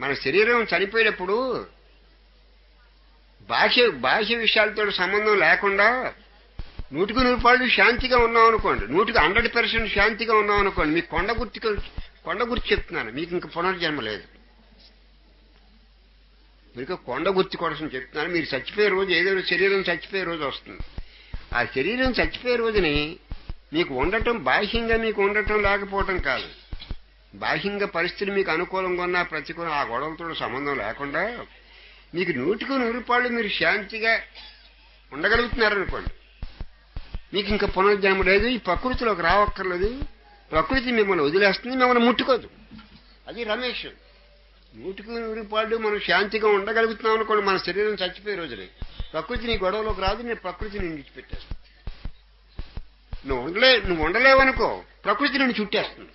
మన శరీరం చనిపోయినప్పుడు బాహ్య బాహ్య విషయాలతో సంబంధం లేకుండా నూటికి నూరు పాళ్ళు శాంతిగా ఉన్నాం అనుకోండి. నూటికి హండ్రెడ్ పర్సెంట్ శాంతిగా ఉన్నాం అనుకోండి. మీకు కొండ గుర్తు కొండ గుర్తు చెప్తున్నాను. మీకు ఇంకా పునర్జన్మ లేదు. మీకు కొండ గుర్తు కోసం చెప్తున్నాను. మీరు చచ్చిపోయే రోజు ఏదో శరీరం చచ్చిపోయే రోజు వస్తుంది. ఆ శరీరం చచ్చిపోయే రోజుని మీకు ఉండటం బాహ్యంగా మీకు ఉండటం లేకపోవటం కాదు. బాహ్యంగా పరిస్థితులు మీకు అనుకూలంగా ఉన్నా ప్రతికూలం ఆ గొడవలతో సంబంధం లేకుండా మీకు నూటికి నూరుపాళ్ళు మీరు శాంతిగా ఉండగలుగుతున్నారనుకోండి మీకు ఇంకా పునర్జన్మ లేదు ఈ ప్రకృతిలోకి రావక్కర్లేదు. ప్రకృతి మిమ్మల్ని వదిలేస్తుంది మిమ్మల్ని ముట్టుకోదు. అది రమేష్. నూటికి నూరుపాళ్ళు మనం శాంతిగా ఉండగలుగుతున్నాం అనుకోండి మన శరీరం చచ్చిపోయే రోజులే. ప్రకృతి నీ గొడవలోకి రాదు నేను ప్రకృతి ప్రకృతిని విడిచిపెట్టేస్తాను. నువ్వు ఉండలే నువ్వు ఉండలేవనుకో ప్రకృతి నిన్ను చుట్టేస్తుంది.